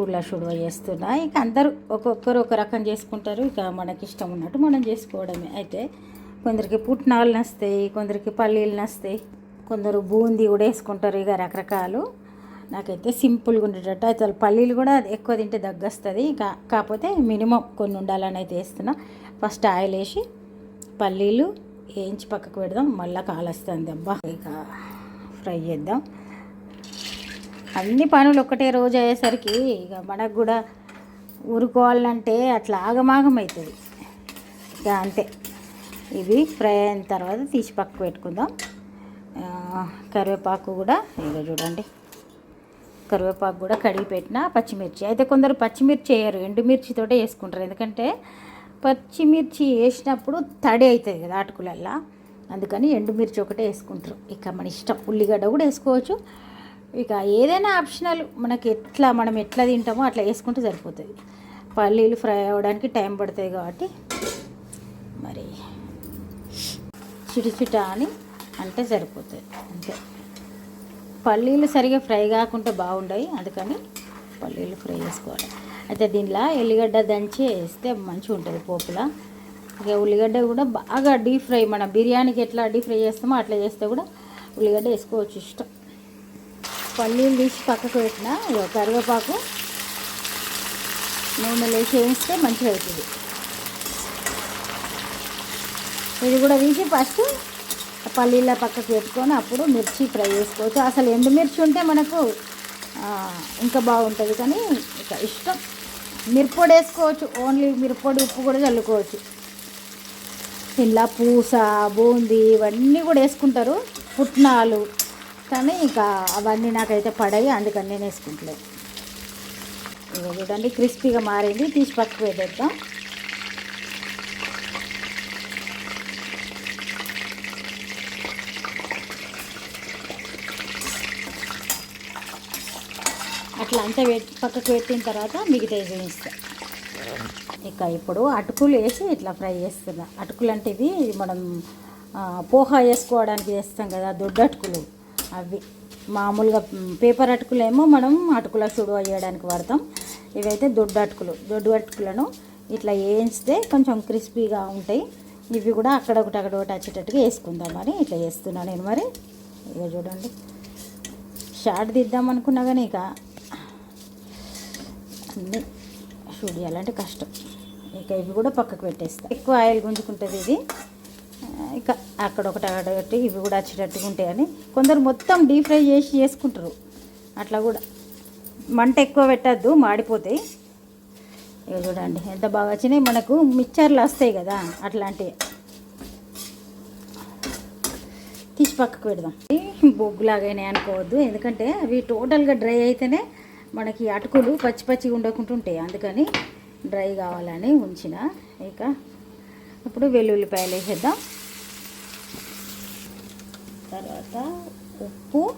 అటుకుల షుడవ చేస్తున్నా. ఇక అందరూ ఒక్కొక్కరు ఒక రకం చేసుకుంటారు. ఇక మనకి ఇష్టం ఉన్నట్టు మనం చేసుకోవడమే. అయితే కొందరికి పుట్నాలు నస్తాయి కొందరికి పల్లీలు నస్తాయి. కొందరు బూందీ కూడా వేసుకుంటారు ఇక రకరకాలు. నాకైతే సింపుల్గా ఉండేటట్టు. అయితే వాళ్ళు పల్లీలు కూడా ఎక్కువ తింటే దగ్గొస్తుంది. ఇంకా కాకపోతే మినిమం కొన్ని ఉండాలని అయితే వేస్తున్నా. ఫస్ట్ ఆయిల్ వేసి పల్లీలు వేయించి పక్కకు పెడదాం. మళ్ళీ కాలస్తుంది అబ్బా. ఇక ఫ్రై చేద్దాం. అన్ని పనులు ఒకటే రోజు అయ్యేసరికి ఇక మనకు కూడా ఊరుకోవాలంటే అట్లా ఆగమాగం అవుతుంది ఇక అంతే. ఇవి ఫ్రై అయిన తర్వాత తీసి పక్కకు పెట్టుకుందాం. కరివేపాకు కూడా ఇక చూడండి. కరివేపాకు కూడా కడిగి పెట్టిన పచ్చిమిర్చి. అయితే కొందరు పచ్చిమిర్చి వేయరు ఎండుమిర్చితోటే వేసుకుంటారు ఎందుకంటే పచ్చిమిర్చి వేసినప్పుడు తడి అవుతుంది కదా అటుకులల్లా. అందుకని ఎండుమిర్చి ఒకటే వేసుకుంటారు. ఇక మన ఇష్టం ఉల్లిగడ్డ కూడా వేసుకోవచ్చు. ఇక ఏదైనా ఆప్షనల్ మనకి ఎట్లా మనం ఎట్లా తింటామో అట్లా వేసుకుంటే సరిపోతుంది. పల్లీలు ఫ్రై అవ్వడానికి టైం పడుతుంది కాబట్టి మరి చిటిచిట అని అంటే సరిపోతుంది అంతే. పల్లీలు సరిగా ఫ్రై కాకుండా బాగుండవు అందుకని పల్లీలు ఫ్రై చేసుకోవాలి. అయితే దీనిలో ఎల్లిగడ్డ దంచి వేస్తే మంచిగా ఉంటుంది పోపులా. ఇక ఉల్లిగడ్డ కూడా బాగా డీప్ ఫ్రై మన బిర్యానీకి ఎట్లా డీప్ ఫ్రై చేస్తామో అట్లా చేస్తే కూడా ఉల్లిగడ్డ వేసుకోవచ్చు ఇష్టం. పల్లీలు తీసి పక్కకు పెట్టిన కరివేపాకు. నూనెలో వేసి వేస్తే మంచిగా అవుతుంది. ఇది కూడా తీసి ఫస్ట్ పల్లీల పక్కకు పెట్టుకొని అప్పుడు మిర్చి ఫ్రై చేసుకోవచ్చు. అసలు ఎండుమిర్చి ఉంటే మనకు ఇంకా బాగుంటుంది. కానీ ఇక ఇష్టం. మిరప్పొడి వేసుకోవచ్చు. ఓన్లీ మిరప్పొడి ఉప్పు కూడా చల్లుకోవచ్చు. ఇలా పూస బూందీ ఇవన్నీ కూడా వేసుకుంటారు. పుట్నాలు కానీ ఇంకా అవన్నీ నాకైతే పడాయి అందుకని నేను వేసుకుంటలేదు. ఇక చూడండి క్రిస్పీగా మారింది. తీసి పక్కకు పెట్టేద్దాం. అట్లా అంతా పెట్టి పక్కకు పెట్టిన తర్వాత మిగతా వేయిస్తా ఇక ఇప్పుడు అటుకులు వేసి ఇట్లా ఫ్రై చేస్తున్నా. అటుకులు అంటే ఇవి మనం పోహా వేసుకోవడానికి చేస్తాం కదా దొడ్డు అటుకులు. అవి మామూలుగా పేపర్ అటుకులేమో మనం అటుకుల సుడు చేయడానికి వాడతాం. ఇవైతే దొడ్డు అటుకులు దొడ్డు అటుకులను ఇట్లా వేయించితే కొంచెం క్రిస్పీగా ఉంటాయి. ఇవి కూడా అక్కడ ఒకటి అక్కడ ఒకటి వచ్చేటట్టుగా వేసుకుందాం మరి ఇట్లా వేస్తున్నాను నేను మరి. ఇక చూడండి. షార్ట్ తీద్దాం అనుకున్నా కానీ ఇక అన్నీ షూట్ చేయాలంటే కష్టం. ఇక ఇవి కూడా పక్కకు పెట్టేస్తాను ఎక్కువ ఆయిల్ గుంజుకుంటుంది ఇది. ఇక అక్కడ ఒకటి అక్కడ ఇవి కూడా వచ్చేటట్టుగా ఉంటాయని కొందరు మొత్తం డీప్ ఫ్రై చేసి చేసుకుంటారు. అట్లా కూడా. మంట ఎక్కువ పెట్టద్దు మాడిపోతాయి. ఇక చూడండి ఎంత బాగా వచ్చినాయి. మనకు మిక్చర్లు వస్తాయి కదా అట్లాంటివి. తీసి పక్కకు పెడదాం. బొగ్గులాగానే అనుకోవద్దు. ఎందుకంటే అవి టోటల్గా డ్రై అయితేనే మనకి అటుకులు పచ్చి పచ్చిగా ఉండకుండా ఉంటాయి. అందుకని డ్రై కావాలని ఉంచిన. ఇక ఇప్పుడు వెల్లుల్లిపాయలు వేసేద్దాం. తర్వాత ఉప్పు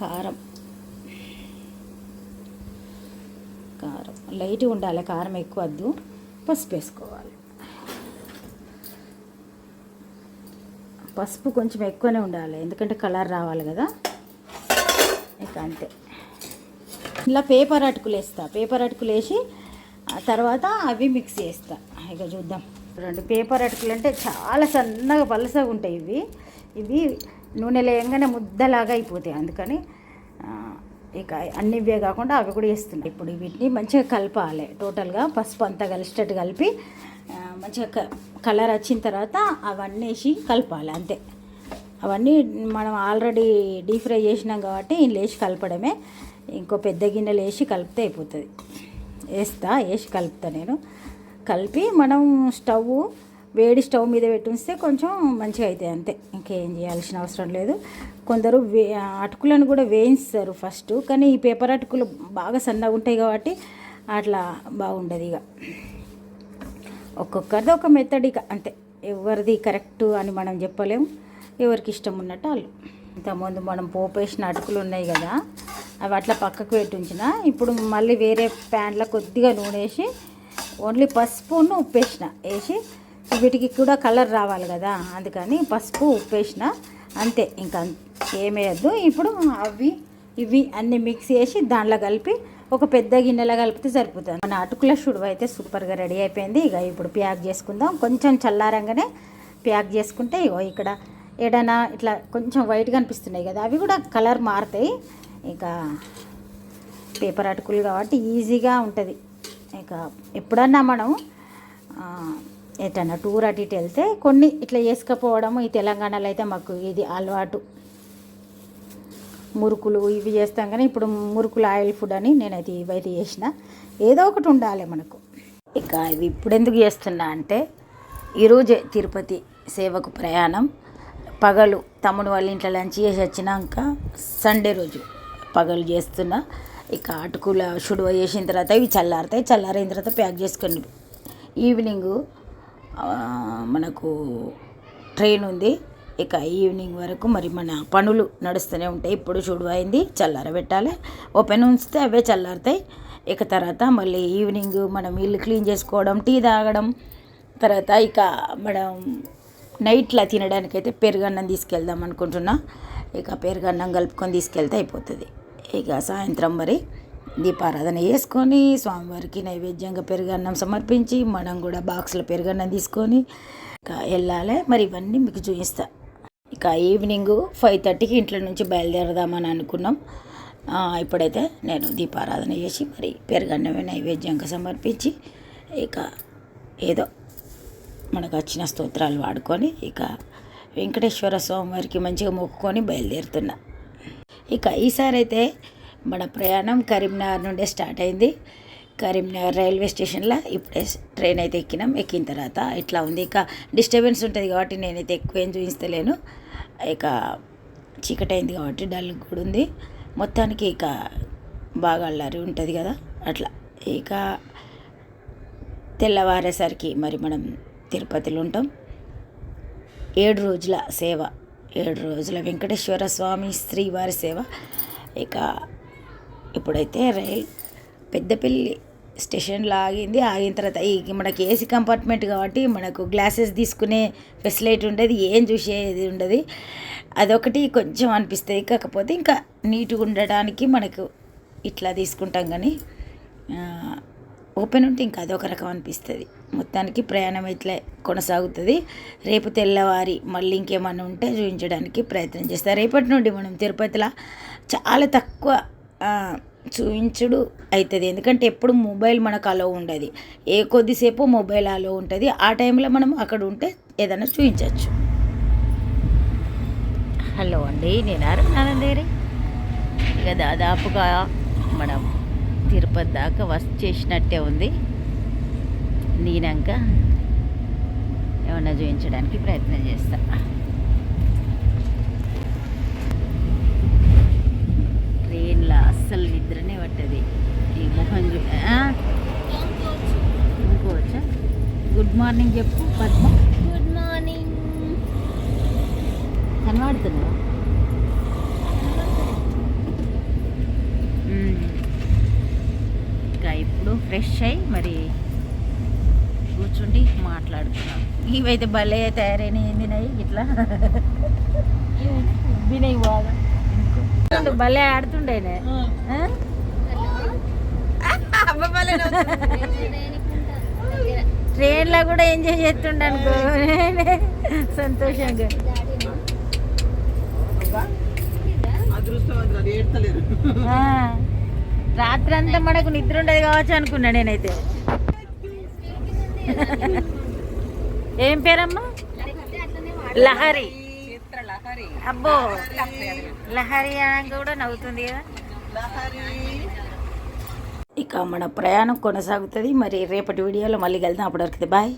కారం. కారం. లైట్గా ఉండాలి కారం ఎక్కువ వద్దు. పసుపు వేసుకోవాలి. పసుపు కొంచెం ఎక్కువనే ఉండాలి ఎందుకంటే కలర్ రావాలి కదా. ఇక అంతే. ఇలా పేపర్ అటుకులు వేస్తా. పేపర్ అటుకులు వేసి తర్వాత అవి మిక్స్ చేస్తా. ఇక చూద్దాం. రెండు పేపర్ అటుకులు అంటే చాలా సన్నగా పలసగా ఉంటాయి ఇవి. ఇవి నూనె లేయంగానే ముద్దలాగా అయిపోతాయి. అందుకని ఇక అన్ని ఇవే కాకుండా అవి కూడా వేస్తున్నాయి ఇప్పుడు వీటిని మంచిగా కలపాలి. టోటల్గా పసుపు అంతా కలిసేటట్టు కలిపి మంచిగా క- కలర్ వచ్చిన తర్వాత అవన్నీ వేసి కలపాలి అంతే. అవన్నీ మనం ఆల్రెడీ డీప్ ఫ్రై చేసినాం కాబట్టి ఇందులో వేసి కలపడమే. ఇంకో పెద్ద గిన్నెలు వేసి కలిపితే అయిపోతుంది. వేస్తా వేసి కలుపుతా నేను. కలిపి మనం స్టవ్ వేడి స్టవ్ మీద పెట్టి కొంచెం మంచిగా అవుతాయి అంతే. ఇంకేం చేయాల్సిన అవసరం లేదు. కొందరు వే అటుకులను కూడా వేయిస్తారు ఫస్ట్. కానీ ఈ పేపర్ అటుకులు బాగా సన్నగా ఉంటాయి కాబట్టి అట్లా బాగుండదు ఇక. ఒక్కొక్కరిది ఒక మెథడ్ ఇక అంతే. ఎవరిది కరెక్ట్ అని మనం చెప్పలేము ఎవరికి ఇష్టం ఉన్నట్టు వాళ్ళు. ఇంతకుముందు మనం పోపు వేసిన అటుకులు ఉన్నాయి కదా అవి అట్లా పక్కకు పెట్టి ఉంచిన ఇప్పుడు మళ్ళీ వేరే ప్యాన్లో కొద్దిగా నూనె వేసి ఓన్లీ పసుపును ఉప్పేసిన. వేసి వీటికి కూడా కలర్ రావాలి కదా అందుకని పసుపు ఉప్పేసిన. అంతే ఇంకా ఏమేయద్దు. ఇప్పుడు అవి ఇవి అన్నీ మిక్స్ చేసి దాంట్లో కలిపి ఒక పెద్ద గిన్నెలో కలిపితే సరిపోతుంది. మన అటుకుల షుడువ అయితే సూపర్గా రెడీ అయిపోయింది. ఇక ఇప్పుడు ప్యాక్ చేసుకుందాం. కొంచెం చల్లారంగానే ప్యాక్ చేసుకుంటే ఇగో ఇక్కడ ఏడైనా ఇట్లా కొంచెం వైట్గా అనిపిస్తున్నాయి కదా అవి కూడా కలర్ మారుతాయి. ఇక పేపర్ అటుకులు కాబట్టి ఈజీగా ఉంటుంది. ఇక ఎప్పుడన్నా మనం ఎటన్నా టూర్ అటు ఇటు వెళ్తే కొన్ని ఇట్లా చేసుకపోవడము ఈ తెలంగాణలో అయితే మాకు ఇది అలవాటు. మురుకులు ఇవి చేస్తాం కానీ ఇప్పుడు మురుకులు ఆయిల్ ఫుడ్ అని నేనైతే ఇవైతే చేసిన. ఏదో ఒకటి ఉండాలి మనకు. ఇక ఇవి ఇప్పుడు ఎందుకు చేస్తున్నా అంటే ఈరోజే తిరుపతి సేవకు ప్రయాణం. పగలు తమ్ముడు వాళ్ళ ఇంట్లో లంచ్ చేసి వచ్చినాక సండే రోజు పగలు చేస్తున్నా. ఇక అటుకుల షుడువ చేసిన తర్వాత ఇవి చల్లారుతాయి. చల్లారైన తర్వాత ప్యాక్ చేసుకోండి ఈవినింగ్ మనకు ట్రైన్ ఉంది. ఇక ఈవినింగ్ వరకు మరి మన పనులు నడుస్తూనే ఉంటాయి. ఇప్పుడు షుడువ అయింది చల్లారబెట్టాలి ఓపెన్ ఉంచితే అవే చల్లారుతాయి. ఇక తర్వాత మళ్ళీ ఈవినింగ్ మనం ఇల్లు క్లీన్ చేసుకోవడం టీ తాగడం. తర్వాత ఇక మనం నైట్లో తినడానికైతే పెరుగన్నం తీసుకెళ్దాం అనుకుంటున్నా. ఇక పెరుగన్నం కలుపుకొని తీసుకెళ్తే అయిపోతుంది. ఇక సాయంత్రం మరి దీపారాధన చేసుకొని స్వామివారికి నైవేద్యంగా పెరుగన్నం సమర్పించి మనం కూడా బాక్స్లో పెరుగన్నం తీసుకొని ఇక వెళ్ళాలి. మరి ఇవన్నీ మీకు చూపిస్తా. ఇక ఈవినింగ్ ఫైవ్ థర్టీకి ఇంట్లో నుంచి బయలుదేరదామని అనుకున్నాం. ఇప్పుడైతే నేను దీపారాధన చేసి మరి పెరుగన్నమే నైవేద్యంగా సమర్పించి ఇక ఏదో మనకు వచ్చిన స్తోత్రాలు వాడుకొని ఇక వెంకటేశ్వర స్వామి వారికి మంచిగా మొక్కుకొని బయలుదేరుతున్నా. ఇక ఈసారి అయితే మన ప్రయాణం కరీంనగర్ నుండే స్టార్ట్ అయింది. కరీంనగర్ రైల్వే స్టేషన్లో ఇప్పుడే ట్రైన్ అయితే ఎక్కినాం. ఎక్కిన తర్వాత ఇట్లా ఉంది. ఇక డిస్టర్బెన్స్ ఉంటుంది కాబట్టి నేనైతే ఎక్కువ ఏం చూపించలేను ఇక చీకటి అయింది కాబట్టి డల్ కూడా ఉంది. మొత్తానికి ఇక బాగా అల్లరి ఉంటుంది కదా. అట్లా ఇక తెల్లవారేసరికి మరి మనం తిరుపతిలో ఉంటాం. ఏడు రోజుల సేవ ఏడు రోజుల వెంకటేశ్వర స్వామి శ్రీవారి సేవ. ఇక ఇప్పుడైతే రైల్ పెద్దపల్లి స్టేషన్లో ఆగింది ఆగిన తర్వాత ఈ మనకి ఏసీ కంపార్ట్మెంట్ కాబట్టి మనకు గ్లాసెస్ తీసుకునే ఫెసిలిటీ ఉండేది. ఏం చూసేది ఉండదు. అదొకటి కొంచెం అనిపిస్తుంది. కాకపోతే ఇంకా నీట్గా ఉండడానికి మనకు ఇట్లా తీసుకుంటాం కానీ ఓపెన్ ఉంటే ఇంకా అదొక రకం అనిపిస్తుంది. మొత్తానికి ప్రయాణం ఇట్లా కొనసాగుతుంది. రేపు తెల్లవారి మళ్ళీ ఇంకేమన్నా ఉంటే చూపించడానికి ప్రయత్నం చేస్తారు రేపటి నుండి మనం తిరుపతిలో చాలా తక్కువ చూపించుడు అవుతుంది ఎందుకంటే ఎప్పుడు మొబైల్ మనకు అలో ఉండదు. ఏ కొద్దిసేపు మొబైల్ అలో ఉంటుంది. ఆ టైంలో మనం అక్కడ ఉంటే ఏదైనా చూపించవచ్చు హలో అండి నేను అరుణానందేరి ఇక దాదాపుగా మనం తిరుపతి దాకా వస్ చేసినట్టే ఉంది. నేనాక ఏమన్నా చూపించడానికి ప్రయత్నం చేస్తా. ట్రైన్లో అస్సలు నిద్రనే పట్టది. ఈ ముఖం చూ? ఇంకోవచ్చా? గుడ్ మార్నింగ్ చెప్పు పద్మ. Good morning. కనబడుతున్నావా మ్మ్. ఇంకా ఇప్పుడు ఫ్రెష్ అయ్యి మరి కూర్చుండి మాట్లాడుతున్నాం. ఇవైతే భలే తయారైనాయి ఏందినాయి ఇట్లా. వినయ్ బాగా? భలే ఆడుతుండేనే? ట్రైన్లో కూడా ఎంజాయ్ చేస్తుండే అనుకో సంతోషంగా. ఆ, రాత్రంతా మనకు నిద్ర ఉండదు కావచ్చు అనుకున్నా నేనైతే. ఏం పేరమ్మా? లహరి. అబ్బో. లహరి అని కూడా నవ్వుతుంది కదా. ఇక మన ప్రయాణం కొనసాగుతుంది. మరి రేపటి వీడియోలో మళ్ళీ వెళ్దాం అప్పటివరకు బాయ్.